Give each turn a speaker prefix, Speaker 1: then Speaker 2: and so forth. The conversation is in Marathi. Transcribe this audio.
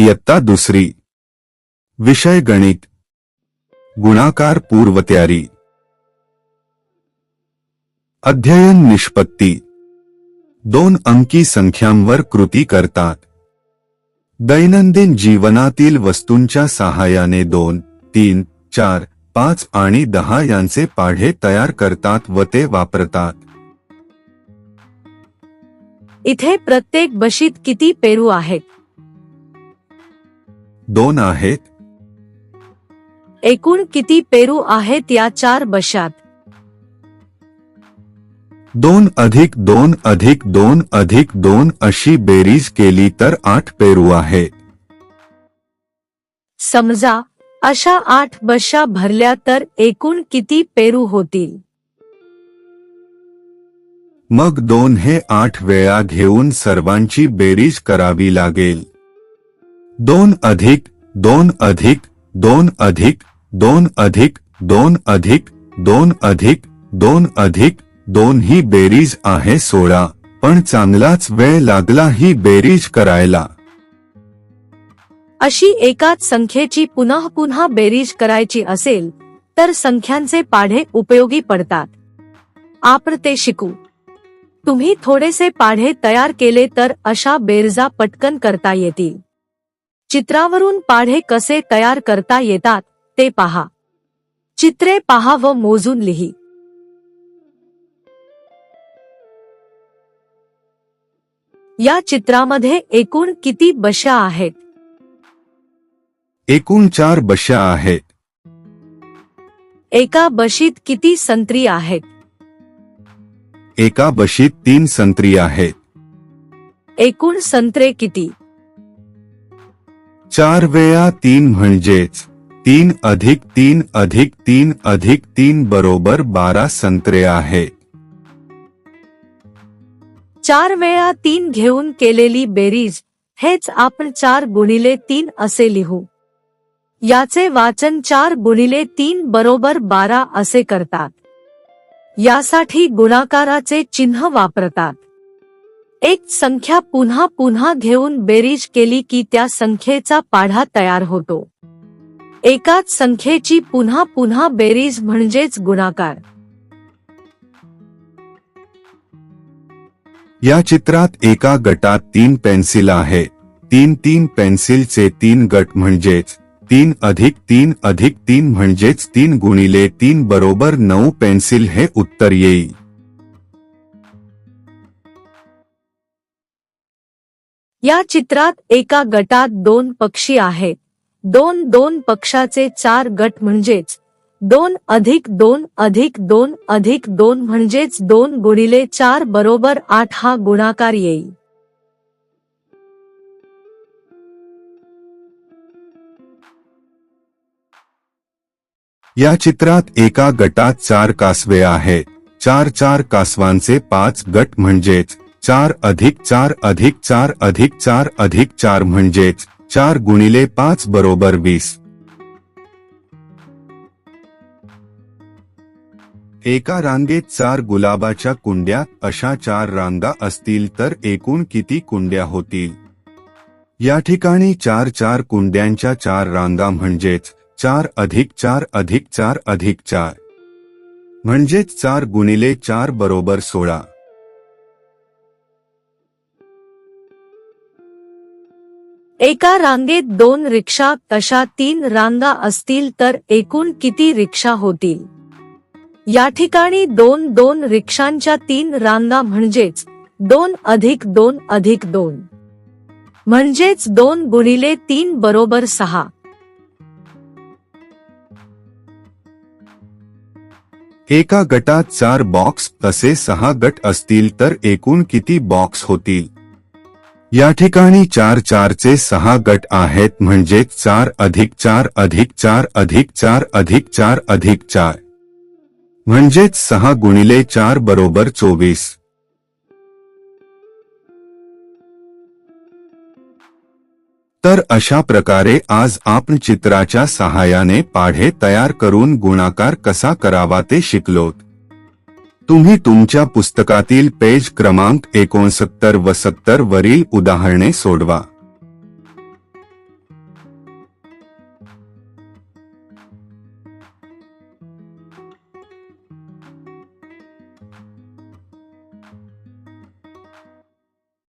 Speaker 1: इयत्ता दुसरी. विषय गणित. गुणाकार पूर्वतयारी. अध्ययन निष्पत्ती. दोन अंकी संख्यांवर कृती करतात. दैनंदिन जीवनातील वस्तूंच्या सहाय्याने दोन तीन चार पाच आणि दहा यांचे पाढे तयार करतात व ते वापरतात.
Speaker 2: इथे प्रत्येक बशीत किती पेरू आहेत?
Speaker 1: दोन आहेत?
Speaker 2: एकूण किती पेरू आहेत या चार बशात?
Speaker 1: दोन अधिक दोन अधिक दोन अधिक दोन अशी बेरीज केली तर आठ पेरू आहेत.
Speaker 2: समजा अशा आठ बशा भरल्या तर एकूण किती पेरू होतील?
Speaker 1: मग दोन हे आठ वेळा घेऊन सर्वांची बेरीज करावी लागेल. दोन अधिक दोन अधिक दोन अधिक दोन अधिक दोन अधिक दोन अधिक दोन अधिक दोन ही बेरीज आहे सोळा. पण चांगलाच वेळ लागला ही बेरीज करायला.
Speaker 2: अशी एकाच संख्येची पुन्हा पुन्हा बेरीज करायची असेल तर संख्यांचे पाढे उपयोगी पडतात. आपण ते शिकू. तुम्ही थोडेसे पाढे तयार केले तर अशा बेरजा पटकन करता येतील. चित्रावरून पाढे कसे तयार करता येतात ते पहा. चित्रे पहा व मोजून लिही. या चित्रामध्ये एकूण किती बशा आहेत?
Speaker 1: एकूण चार बशा आहेत.
Speaker 2: एका बशीत किती संत्री आहेत?
Speaker 1: एका बशीत तीन संत्री आहेत.
Speaker 2: एकूण संत्रे किती?
Speaker 1: चार वेळा तीन म्हणजेच तीन अधिक तीन अधिक तीन अधिक तीन बरोबर बारा संत्रे आहे.
Speaker 2: चार वेळा तीन घेऊन केलेली बेरीज हेच आपण चार गुणिले तीन असे लिहू. याचे वाचन चार गुणिले तीन बरोबर बारा असे करतात. यासाठी गुणाकाराचे चिन्ह वापरतात. एक संख्या पुन्हा पुन्हा घेऊन बेरीज केली की त्या संख्येचा पाढा तयार होतो. एकाच संख्येची पुन्हा पुन्हा बेरीज म्हणजेच गुणाकार.
Speaker 1: या चित्रात एका गटात तीन पेन्सिल आहे. तीन तीन पेन्सिलचे तीन गट म्हणजेच तीन अधिक तीन अधिक तीन म्हणजेच तीन गुणिले तीन बरोबर नऊ पेन्सिल हे उत्तर येईल.
Speaker 2: या चित्रात एका गटात दोन पक्षी आहेत. दोन दोन पक्षाचे चार गट म्हणजेच दोन अधिक दोन अधिक दोन अधिक दोन म्हणजेच दोन गुणिले चार बरोबर आठ हा गुणाकार येईल.
Speaker 1: या चित्रात एका गटात चार कासवे आहेत. चार चार कासवांचे पाच गट म्हणजेच चार अधिक चार अधिक चार अधिक चार अधिक चार म्हणजेच चार गुणिले पाच बरोबर वीस. एका रांगेत चार गुलाबाच्या कुंड्या अशा चार रांगा असतील तर एकूण किती कुंड्या होतील? या ठिकाणी चार चार कुंड्यांच्या चार रांगा म्हणजेच चार अधिक चार अधिक चार अधिक चार. म्हणजेच चार गुणिले चार बरोबर सोळा.
Speaker 2: एका रांगेत दोन रिक्षा तशा तीन रांगा असतील तर एकूण किती रिक्षा होतील? या ठिकाणी दोन दोन रिक्षांच्या तीन रांगा म्हणजेच दोन अधिक दोन अधिक दोन. म्हणजेच दोन गुणिले तीन बरोबर सहा.
Speaker 1: एका गटात चार बॉक्स तसे सहा गट असतील तर एकूण किती बॉक्स होतील? या ठिकाणी चार चारचे सहा गट आहेत म्हणजे चार अधिक चार अधिक चार अधिक चार अधिक चार अधिक चार. म्हणजेच सहा गुणिले चार बरोबर चोवीस. तर अशा प्रकारे आज आपण चित्राच्या सहाय्याने पाढे तयार करून गुणाकार कसा करावा ते शिकलोत. तुम्ही तुमच्या पुस्तकातील पेज क्रमांक एकोणसत्तर व सत्तर वरील उदाहरणे सोडवा.